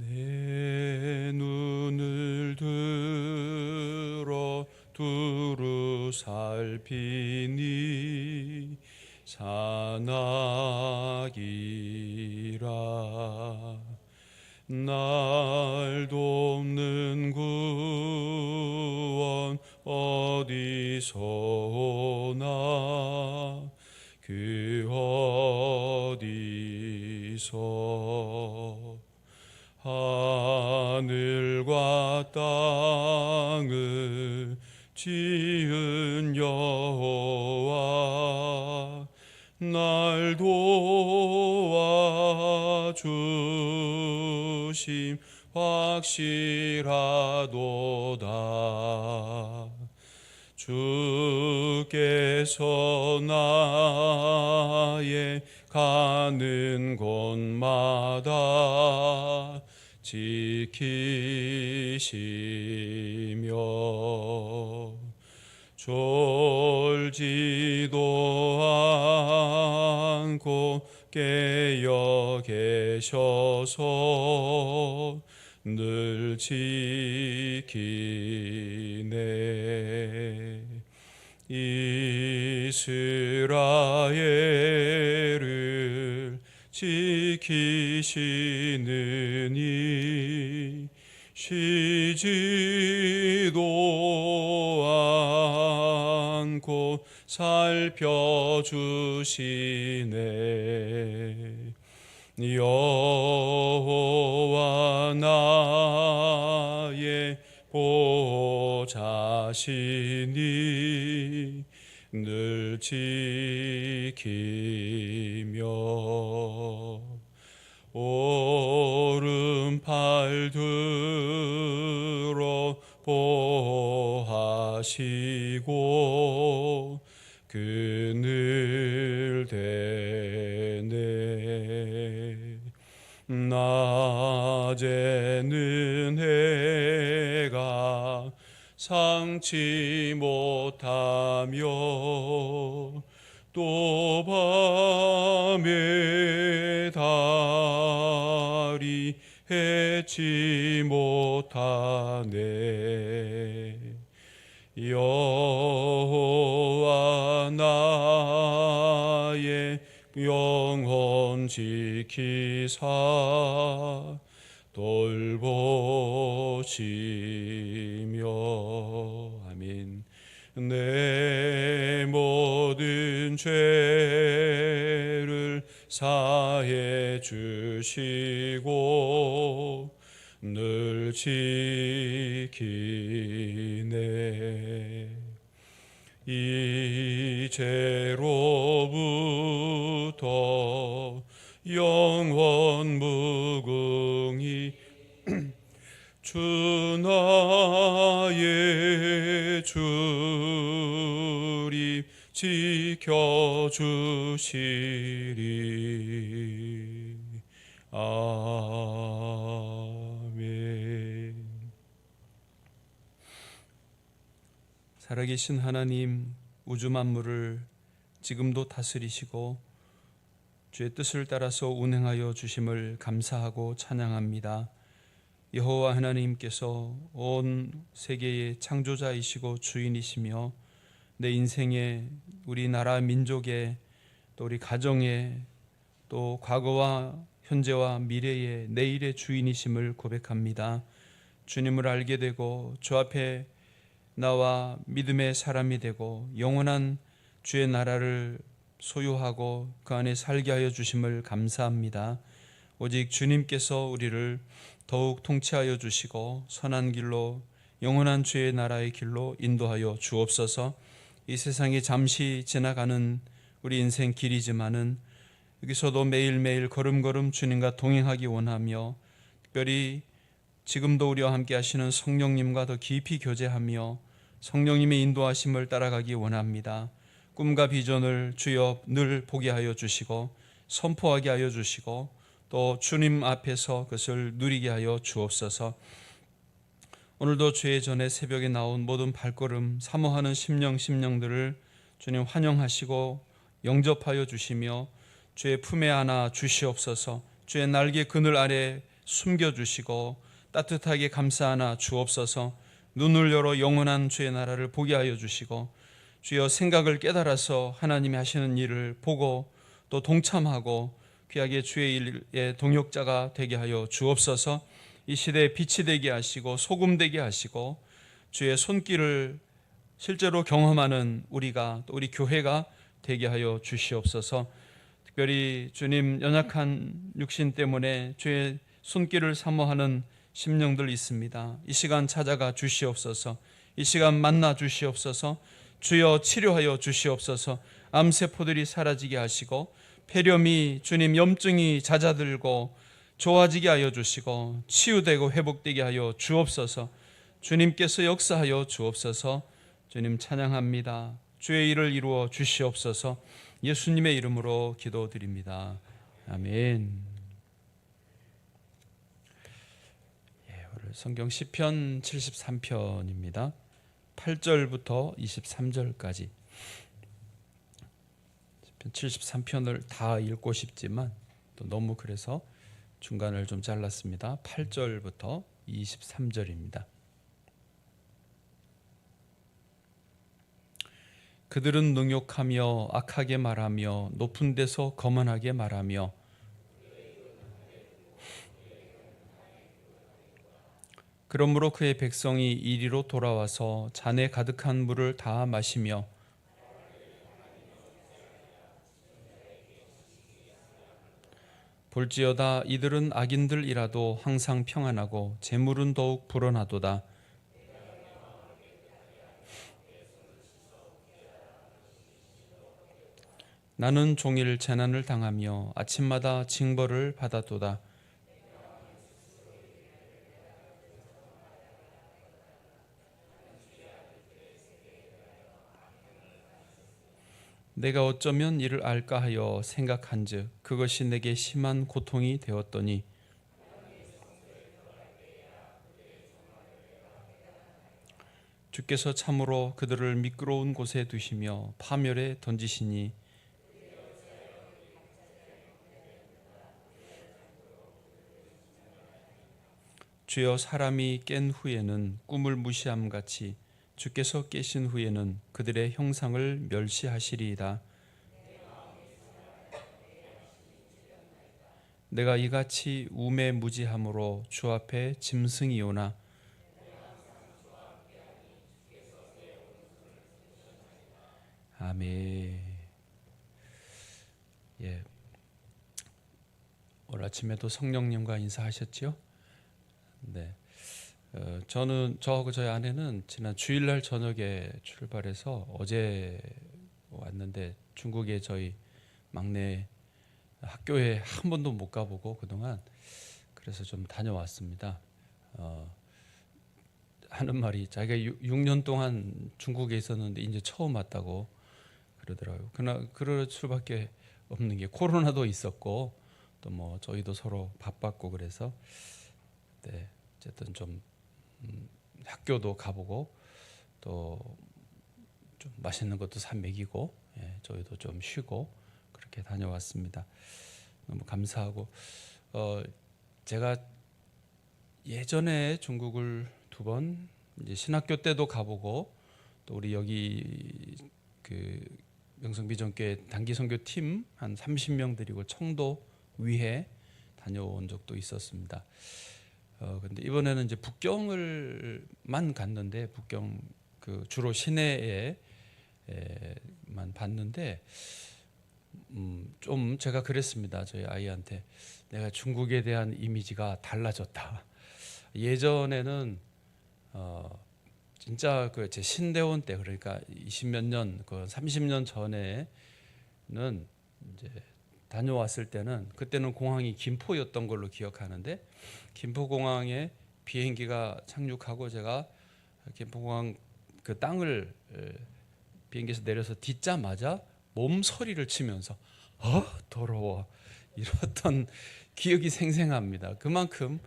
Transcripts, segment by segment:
내 눈을 들어 두루 살피니 사나기라. 날 돕는 구원 어디서 오나? 그 어디서 확실하도다. 주께서 나의 가는 곳마다 지키시며 졸지도 않고 깨어 계셔서 늘 지키네. 이스라엘을 지키시느니 쉬지도 않고 살펴주시네 여호와 나의 보좌시니 늘 지키며 오른팔 들어 보하시 상치 못하며 또 밤에 달이 해치 못하네 사해 주시고 늘 지키네. 이제 계신 하나님 우주 만물을 지금도 다스리시고 주의 뜻을 따라서 운행하여 주심을 감사하고 찬양합니다. 여호와 하나님께서 온 세계의 창조자이시고 주인이시며 내 인생의 우리나라 민족의 또 우리 가정의 또 과거와 현재와 미래의 내일의 주인이심을 고백합니다. 주님을 알게 되고 주 앞에 나와 믿음의 사람이 되고 영원한 주의 나라를 소유하고 그 안에 살게 하여 주심을 감사합니다. 오직 주님께서 우리를 더욱 통치하여 주시고 선한 길로 영원한 주의 나라의 길로 인도하여 주옵소서. 이 세상이 잠시 지나가는 우리 인생 길이지만은 여기서도 매일매일 걸음걸음 주님과 동행하기 원하며 특별히 지금도 우리와 함께 하시는 성령님과 더 깊이 교제하며 성령님의 인도하심을 따라가기 원합니다. 꿈과 비전을 주여 늘 보게 하여 주시고 선포하게 하여 주시고 또 주님 앞에서 그것을 누리게 하여 주옵소서. 오늘도 주의 전에 새벽에 나온 모든 발걸음 사모하는 심령 심령들을 주님 환영하시고 영접하여 주시며 주의 품에 안아 주시옵소서. 주의 날개 그늘 아래 숨겨 주시고 따뜻하게 감싸 안아 주옵소서. 눈을 열어 영원한 주의 나라를 보게 하여 주시고 주여 생각을 깨달아서 하나님이 하시는 일을 보고 또 동참하고 귀하게 주의 일의 동역자가 되게 하여 주옵소서. 이 시대에 빛이 되게 하시고 소금 되게 하시고 주의 손길을 실제로 경험하는 우리가 또 우리 교회가 되게 하여 주시옵소서. 특별히 주님 연약한 육신 때문에 주의 손길을 사모하는 심령들 있습니다. 이 시간 찾아가 주시옵소서. 이 시간 만나 주시옵소서. 주여 치료하여 주시옵소서. 암세포들이 사라지게 하시고 폐렴이 주님 염증이 잦아들고 좋아지게 하여 주시고 치유되고 회복되게 하여 주옵소서. 주님께서 역사하여 주옵소서. 주님 찬양합니다. 주의 일을 이루어 주시옵소서. 예수님의 이름으로 기도드립니다. 아멘. 예, 오늘 성경 시편 73편입니다. 8절부터 23절까지 73편을 다 읽고 싶지만 또 너무 그래서 중간을 좀 잘랐습니다. 8절부터 23절입니다. 그들은 능욕하며 악하게 말하며 높은 데서 거만하게 말하며 그러므로 그의 백성이 이리로 돌아와서 잔에 가득한 물을 다 마시며 볼지어다 이들은 악인들이라도 항상 평안하고 재물은 더욱 불어나도다. 나는 종일 재난을 당하며 아침마다 징벌을 받아도다. 내가 어쩌면 이를 알까 하여 생각한즉 그것이 내게 심한 고통이 되었더니 주께서 참으로 그들을 미끄러운 곳에 두시며 파멸에 던지시니 주여 사람이 깬 후에는 꿈을 무시함 같이 주께서 깨신 후에는 그들의 형상을 멸시하시리이다. 내가 이같이 우매 무지함으로 주 앞에 짐승이오나 아멘. 예. 오늘 아침에도 성령님과 인사하셨지요? 네. 어, 저는 저하고 저희 아내는 지난 주일날 저녁에 출발해서 어제 왔는데 중국에 저희 막내 학교에 한 번도 못 가보고 그동안 그래서 좀 다녀왔습니다. 어, 하는 말이 자기가 6, 년 동안 중국에 있었는데 이제 처음 왔다고 그러더라고요. 그러나 그럴 수밖에 없는 게 코로나도 있었고 또 뭐 저희도 서로 바빴고 그래서 네, 어쨌든 좀 음, 학교도 가보고 또 좀 맛있는 것도 사 먹이고 예, 저희도 좀 쉬고 그렇게 다녀왔습니다. 너무 감사하고 어, 제가 예전에 중국을 두 번 신학교 때도 가보고 또 우리 여기 그 명성비전교회 단기 선교 팀 한 30명 데리고 청도 위해 다녀온 적도 있었습니다. 어 근데 이번에는 이제 북경을만 갔는데 북경 그그 주로 시내에만 봤는데 음, 좀 제가 그랬습니다. 저희 아이한테 내가 중국에 대한 이미지가 달라졌다. 예전에는 어, 진짜 그 제 신대원 때 그러니까 20몇 년, 그 30년 전에는 이제 다녀왔을 때는 그때는 공항이 김포였던 걸로 기억하는데 김포공항에 비행기가 착륙하고 제가 김포공항 그 땅을 에, 비행기에서 내려서 딛자마자 몸서리를 치면서 아 더러워 이랬던 기억이 생생합니다. 그만큼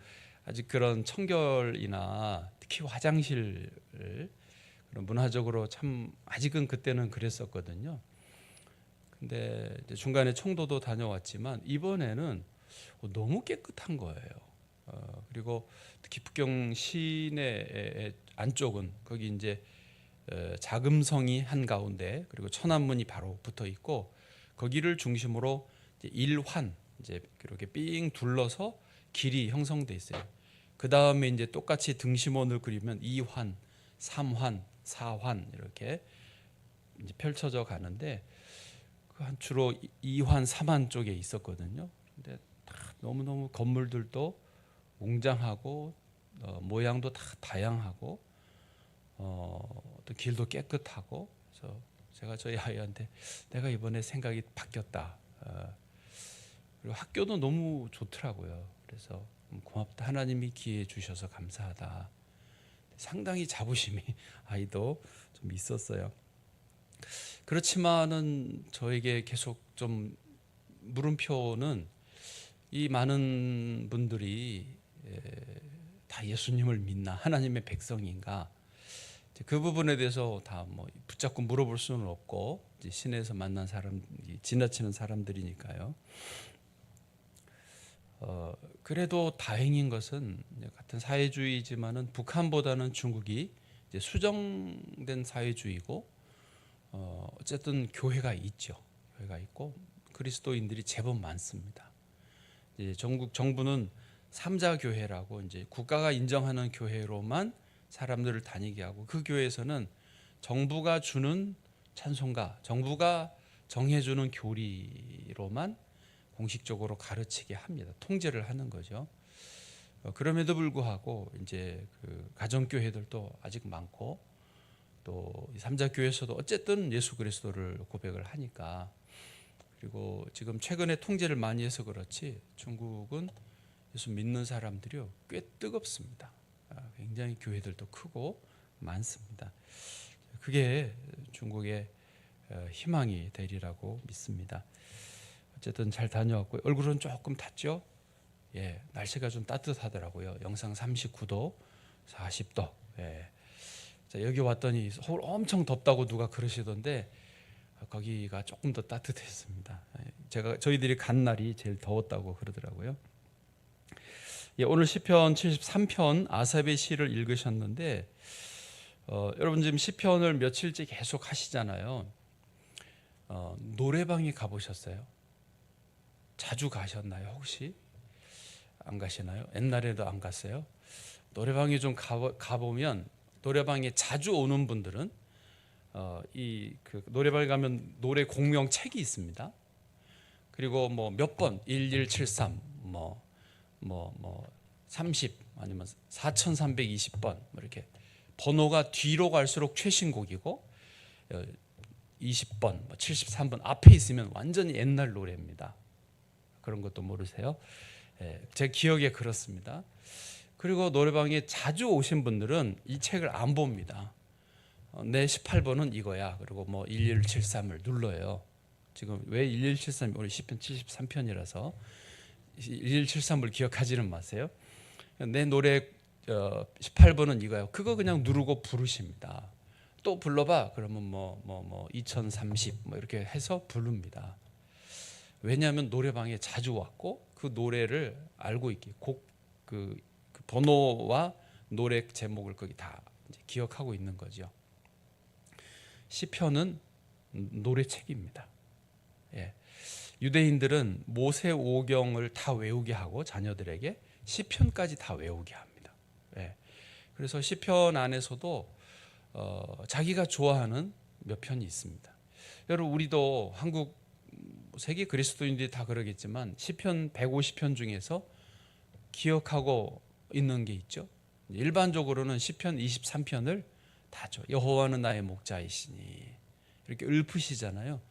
아직 그런 청결이나 특히 화장실 문화적으로 참 아직은 그때는 그랬었거든요. 근데 이제 중간에 청도도 다녀왔지만 이번에는 너무 깨끗한 거예요. 어, 그리고 특히 북경 시내 안쪽은 거기 이제 어, 자금성이 한 가운데 그리고 천안문이 바로 붙어 있고 거기를 중심으로 이제 일환 이제 이렇게 삥 둘러서 길이 형성돼 있어요. 그 다음에 이제 똑같이 등심원을 그리면 이환, 삼환, 사환 이렇게 이제 펼쳐져 가는데 그 한 주로 이환, 삼환 쪽에 있었거든요. 근데 다 너무 너무 건물들도 웅장하고 어, 모양도 다 다양하고 어, 또 길도 깨끗하고 그래서 제가 저희 아이한테 내가 이번에 생각이 바뀌었다. 어, 그리고 학교도 너무 좋더라고요. 그래서 음, 고맙다 하나님이 기회 주셔서 감사하다. 상당히 자부심이 아이도 좀 있었어요. 그렇지만은 저에게 계속 좀 물음표는 이 많은 분들이 에, 다 예수님을 믿나 하나님의 백성인가 그 부분에 대해서 다 뭐 붙잡고 물어볼 수는 없고 시내에서 만난 사람 지나치는 사람들이니까요. 어, 그래도 다행인 것은 같은 사회주의지만은 북한보다는 중국이 수정된 사회주의고 어, 어쨌든 교회가 있죠. 교회가 있고 그리스도인들이 제법 많습니다. 이제 전국 정부는 삼자 교회라고 이제 국가가 인정하는 교회로만 사람들을 다니게 하고 그 교회에서는 정부가 주는 찬송가, 정부가 정해주는 교리로만 공식적으로 가르치게 합니다. 통제를 하는 거죠. 어, 그럼에도 불구하고 이제 그 가정 교회들도 아직 많고 또 삼자 교회에서도 어쨌든 예수 그리스도를 고백을 하니까 그리고 지금 최근에 통제를 많이 해서 그렇지 중국은 예수 믿는 사람들이요 꽤 뜨겁습니다. 아, 굉장히 교회들도 크고 많습니다. 그게 중국의 어, 희망이 되리라고 믿습니다. 어쨌든 잘 다녀왔고요. 얼굴은 조금 탔죠. 예, 날씨가 좀 따뜻하더라고요. 영상 39도, 40도. 예. 자, 여기 왔더니 서울 엄청 덥다고 누가 그러시던데 거기가 조금 더 따뜻했습니다. 예, 제가 저희들이 간 날이 제일 더웠다고 그러더라고요. 예, 오늘 시편 73편 아삽의 시를 읽으셨는데 어, 여러분 지금 시편을 며칠째 계속 하시잖아요. 어, 노래방에 가보셨어요? 자주 가셨나요 혹시? 안 가시나요? 옛날에도 안 갔어요? 노래방에 좀 가보면 노래방에 자주 오는 분들은 어, 이그 노래방에 가면 노래 공명 책이 있습니다. 그리고 뭐 몇 번, 1173, 뭐, 뭐, 뭐, 30, 아니면 4320번, 뭐 이렇게 번호가 뒤로 갈수록 최신곡이고, 20번, 뭐 73번 앞에 있으면 완전히 옛날 노래입니다. 그런 것도 모르세요? 예, 제 기억에 그렇습니다. 그리고 노래방에 자주 오신 분들은 이 책을 안 봅니다. 어, 내 18번은 이거야. 그리고 뭐 1173을 눌러요. 지금 왜 1173? 우리 10편 73편이라서 1173을 기억하지는 마세요. 내 노래 18번은 어, 이거요. 그거 그냥 누르고 부르십니다. 또 불러봐. 그러면 뭐 뭐 뭐 2030뭐 뭐 이렇게 해서 부릅니다. 왜냐하면 노래방에 자주 왔고 그 노래를 알고 있기 곡그 그 번호와 노래 제목을 거기 다 기억하고 있는 거죠. 시편은 노래책입니다. 예. 유대인들은 모세 오경을 다 외우게 하고 자녀들에게 시편까지 다 외우게 합니다. 예. 그래서 시편 안에서도 어, 자기가 좋아하는 몇 편이 있습니다. 여러분 우리도 한국 세계 그리스도인들이 다 그러겠지만 시편 150편 중에서 기억하고 있는 게 있죠. 일반적으로는 시편 23편을 다죠. 여호와는 나의 목자이시니 이렇게 읊으시잖아요.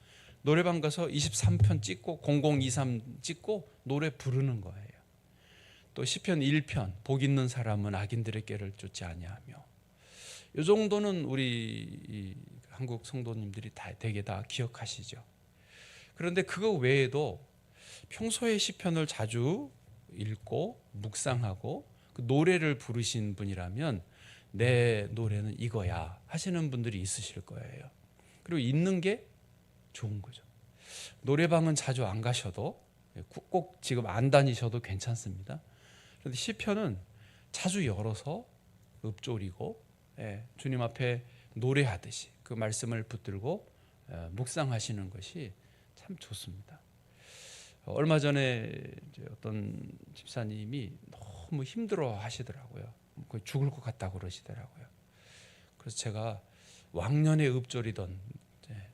노래방 가서 23편 찍고 0023 찍고 노래 부르는 거예요. 또 시편 1편 복 있는 사람은 악인들의 꾀를 쫓지 아니하며 이 정도는 우리 이 한국 성도님들이 다 되게 다 기억하시죠. 그런데 그거 외에도 평소에 시편을 자주 읽고 묵상하고 그 노래를 부르신 분이라면 내 노래는 이거야 하시는 분들이 있으실 거예요. 그리고 있는 게 좋은 거죠. 노래방은 자주 안 가셔도 꼭 지금 안 다니셔도 괜찮습니다. 그런데 시편은 자주 열어서 읊조리고 예, 주님 앞에 노래하듯이 그 말씀을 붙들고 예, 묵상하시는 것이 참 좋습니다. 어, 얼마 전에 어떤 집사님이 너무 힘들어 하시더라고요. 거의 죽을 것 같다고 그러시더라고요. 그래서 제가 왕년에 읊조리던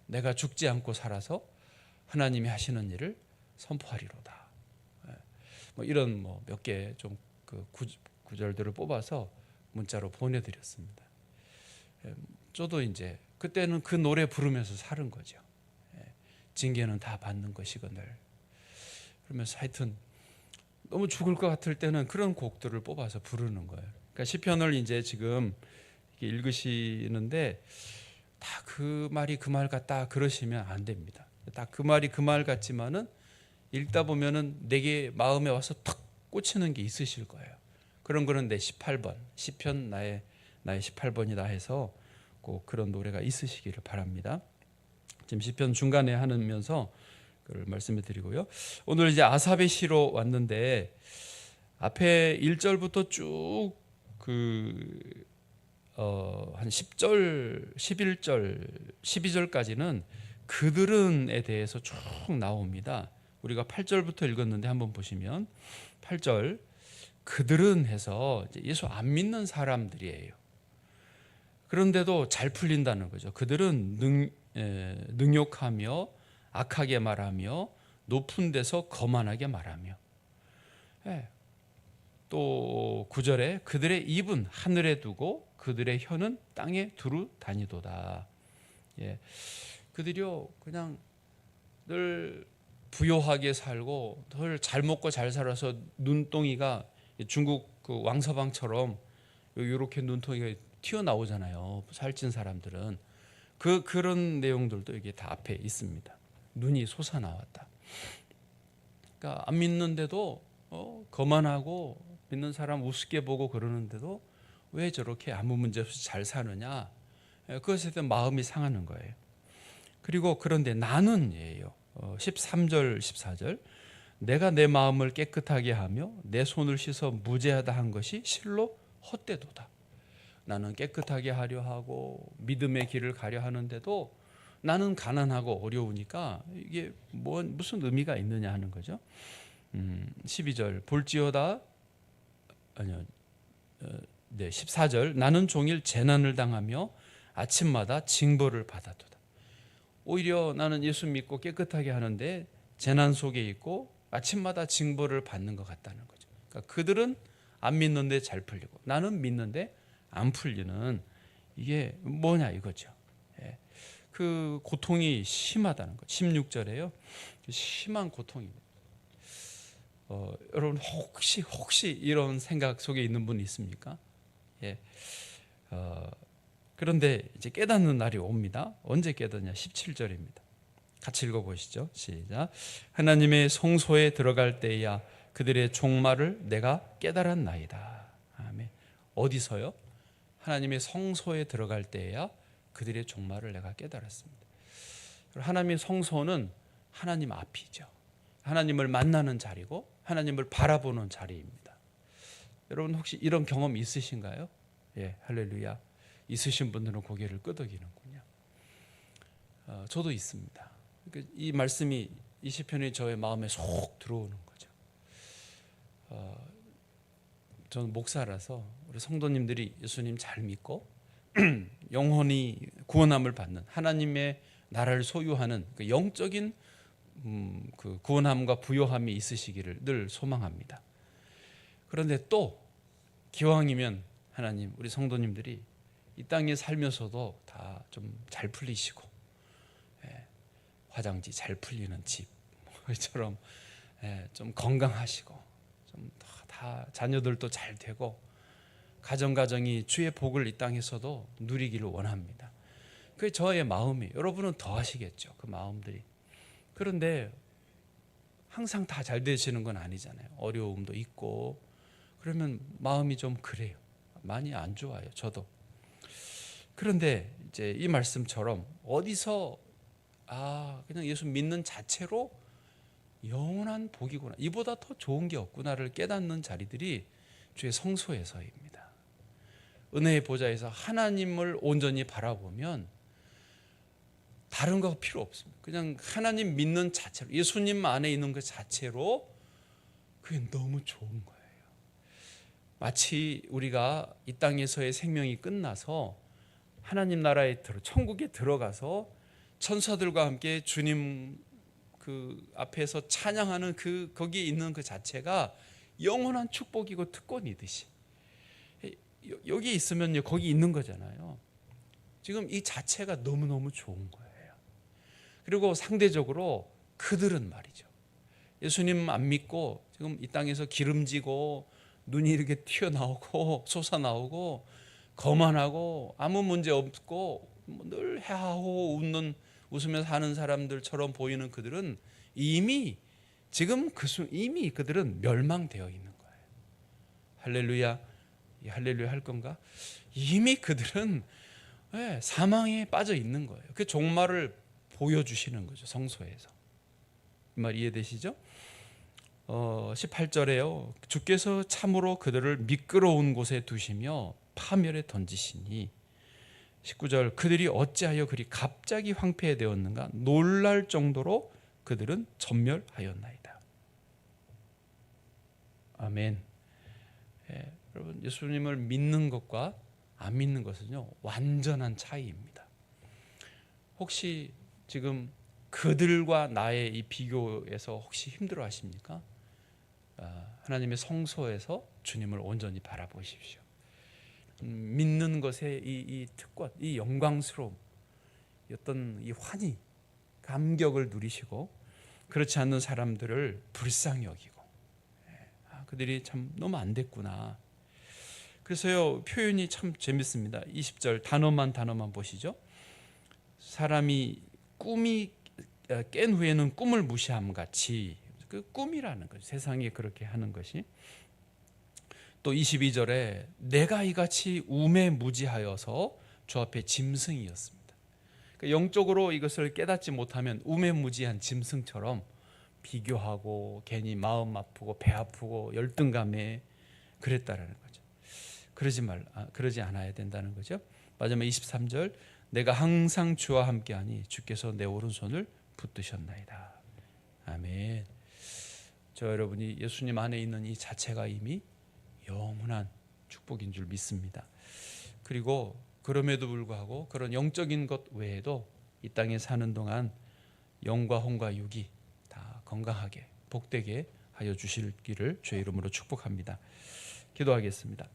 내가 죽지 않고 살아서 하나님이 하시는 일을 선포하리로다. 예, 뭐 이런 뭐 몇 개 좀 그 구절들을 뽑아서 문자로 보내드렸습니다. 예, 저도 이제 그때는 그 노래 부르면서 사는 거죠. 예, 징계는 다 받는 것이거늘. 그러면서 하여튼 너무 죽을 것 같을 때는 그런 곡들을 뽑아서 부르는 거예요. 그러니까 시편을 이제 지금 읽으시는데 다 그 말이 그 말 같다 그러시면 안 됩니다. 딱 그 말이 그 말 같지만은 읽다 보면은 내게 마음에 와서 탁 꽂히는 게 있으실 거예요. 그런 거는 내 18번 시편 나의 나의 18번이다 해서 꼭 그런 노래가 있으시기를 바랍니다. 지금 시편 중간에 하면서 말씀을 드리고요. 오늘 이제 아삽의 시로 왔는데 앞에 1절부터 쭉그 어, 한 10절, 11절, 12절까지는 그들은에 대해서 쭉 나옵니다. 우리가 8절부터 읽었는데 한번 보시면 8절 그들은 해서 예수 안 믿는 사람들이에요. 그런데도 잘 풀린다는 거죠. 그들은 능, 에, 능욕하며 악하게 말하며 높은 데서 거만하게 말하며 예. 또 9절에 그들의 입은 하늘에 두고 그들의 혀는 땅에 두루 다니도다. 예. 그들이요 그냥 늘 부요하게 살고 늘 잘 먹고 잘 살아서 눈동이가 중국 그 왕서방처럼 이렇게 눈동이가 튀어나오잖아요. 살찐 사람들은 그 그런 내용들도 여기 다 앞에 있습니다. 눈이 솟아나왔다. 그러니까 안 믿는데도 어, 거만하고 믿는 사람 우습게 보고 그러는데도 왜 저렇게 아무 문제 없이 잘 사느냐? 예, 그것에 대한 마음이 상하는 거예요. 그리고 그런데 나는예요. 13절, 14절. 내가 내 마음을 깨끗하게 하며 내 손을 씻어 무죄하다 한 것이 실로 헛되도다. 나는 깨끗하게 하려 하고 믿음의 길을 가려 하는데도 나는 가난하고 어려우니까 이게 뭐 무슨 의미가 있느냐 하는 거죠. 음, 12절 볼지어다 아니요. 어, 네, 14절 나는 종일 재난을 당하며 아침마다 징벌을 받아도다. 오히려 나는 예수 믿고 깨끗하게 하는데 재난 속에 있고 아침마다 징벌을 받는 것 같다는 거죠. 그러니까 그들은 안 믿는데 잘 풀리고 나는 믿는데 안 풀리는 이게 뭐냐 이거죠. 예. 그 고통이 심하다는 거. 16절에요. 심한 고통입니다. 어, 여러분 혹시 혹시 이런 생각 속에 있는 분 있습니까? 예. 어, 그런데 이제 깨닫는 날이 옵니다. 언제 깨닫냐? 17절입니다. 같이 읽어 보시죠. 시작. 하나님의 성소에 들어갈 때야 그들의 종말을 내가 깨달았나이다. 아멘. 어디서요? 하나님의 성소에 들어갈 때야 그들의 종말을 내가 깨달았습니다. 하나님의 성소는 하나님 앞이죠. 하나님을 만나는 자리고 하나님을 바라보는 자리입니다. 여러분 혹시 이런 경험 있으신가요? 예, 할렐루야. 있으신 분들은 고개를 끄덕이는군요. 어, 저도 있습니다. 그러니까 이 말씀이 이 시편이 저의 마음에 속 들어오는 거죠. 어, 저는 목사라서 우리 성도님들이 예수님 잘 믿고 영혼이 구원함을 받는 하나님의 나라를 소유하는 그 영적인 음, 그 구원함과 부요함이 있으시기를 늘 소망합니다. 그런데 또 기왕이면 하나님 우리 성도님들이 이 땅에 살면서도 다 좀 잘 풀리시고 예, 화장지 잘 풀리는 집처럼 예, 좀 건강하시고 좀 다 자녀들도 잘 되고 가정 가정이 주의 복을 이 땅에서도 누리기를 원합니다. 그게 저의 마음이 여러분은 더 하시겠죠. 그 마음들이. 그런데 항상 다 잘 되시는 건 아니잖아요. 어려움도 있고 그러면 마음이 좀 그래요. 많이 안 좋아요. 저도. 그런데 이제 이 말씀처럼 어디서 아 그냥 예수 믿는 자체로 영원한 복이구나. 이보다 더 좋은 게 없구나를 깨닫는 자리들이 주의 성소에서입니다. 은혜의 보좌에서 하나님을 온전히 바라보면 다른 거 필요 없습니다. 그냥 하나님 믿는 자체로 예수님 안에 있는 그 자체로 그게 너무 좋은 거예요. 마치 우리가 이 땅에서의 생명이 끝나서 하나님 나라에 들어 천국에 들어가서 천사들과 함께 주님 그 앞에서 찬양하는 그 거기에 있는 그 자체가 영원한 축복이고 특권이듯이 여기 있으면요 거기 있는 거잖아요. 지금 이 자체가 너무 너무 좋은 거예요. 그리고 상대적으로 그들은 말이죠. 예수님 안 믿고 지금 이 땅에서 기름지고 눈이 이렇게 튀어나오고 솟아나오고 거만하고 아무 문제 없고 늘 해하고 웃는 웃으면서 하는 사람들처럼 보이는 그들은 이미 지금 그 수, 이미 그들은 멸망되어 있는 거예요. 할렐루야, 할렐루야 할 건가? 이미 그들은 네, 사망에 빠져 있는 거예요. 그 종말을 보여주시는 거죠 성소에서. 이 말 이해되시죠? 어, 18절에요. 주께서 참으로 그들을 미끄러운 곳에 두시며 파멸에 던지시니 19절 그들이 어찌하여 그리 갑자기 황폐되었는가 놀랄 정도로 그들은 전멸하였나이다. 아멘. 예, 여러분 예수님을 믿는 것과 안 믿는 것은요 완전한 차이입니다. 혹시 지금 그들과 나의 이 비교에서 혹시 힘들어하십니까? 아, 하나님의 성소에서 주님을 온전히 바라보십시오. 음, 믿는 것의 이, 이 특권, 이 영광스러움, 어떤 이 환희, 감격을 누리시고 그렇지 않는 사람들을 불쌍히 여기고 예, 아, 그들이 참 너무 안 됐구나. 그래서요 표현이 참 재밌습니다. 20절 단어만 단어만 보시죠. 사람이 꿈이 어, 깬 후에는 꿈을 무시함 같이 그 꿈이라는 거죠. 세상에 그렇게 하는 것이 또 22절에 내가 이같이 우매무지하여서 주 앞에 짐승이었습니다. 그러니까 영적으로 이것을 깨닫지 못하면 우매무지한 짐승처럼 비교하고 괜히 마음 아프고 배 아프고 열등감에 그랬다라는 거죠. 그러지 말 아, 그러지 않아야 된다는 거죠. 마지막 23절 내가 항상 주와 함께하니 주께서 내 오른손을 붙드셨나이다. 아멘. 저 여러분이 예수님 안에 있는 이 자체가 이미 영원한 축복인 줄 믿습니다. 그리고 그럼에도 불구하고 그런 영적인 것 외에도 이 땅에 사는 동안 영과 혼과 육이 다 건강하게 복되게 하여 주실기를 주의 이름으로 축복합니다. 기도하겠습니다.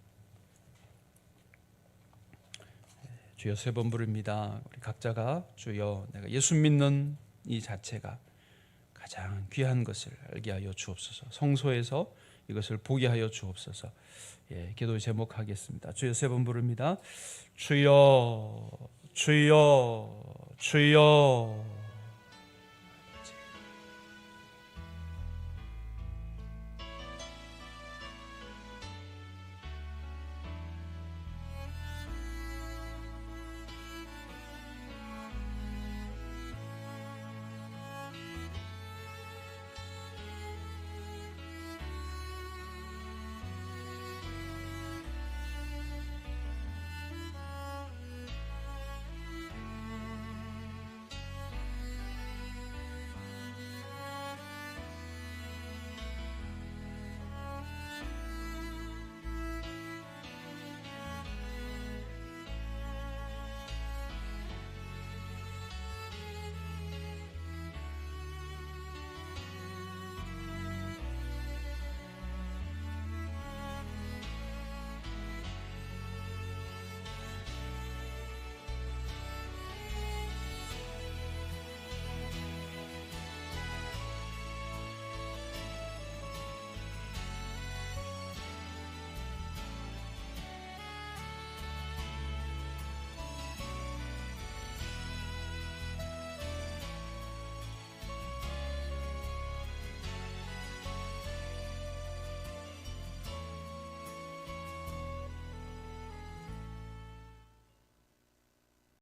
주여 세 번 부릅니다. 우리 각자가 주여 내가 예수 믿는 이 자체가 가장 귀한 것을 알게 하여 주옵소서. 성소에서 이것을 보게 하여 주옵소서. 예, 기도 제목하겠습니다. 주여 세 번 부릅니다. 주여, 주여, 주여.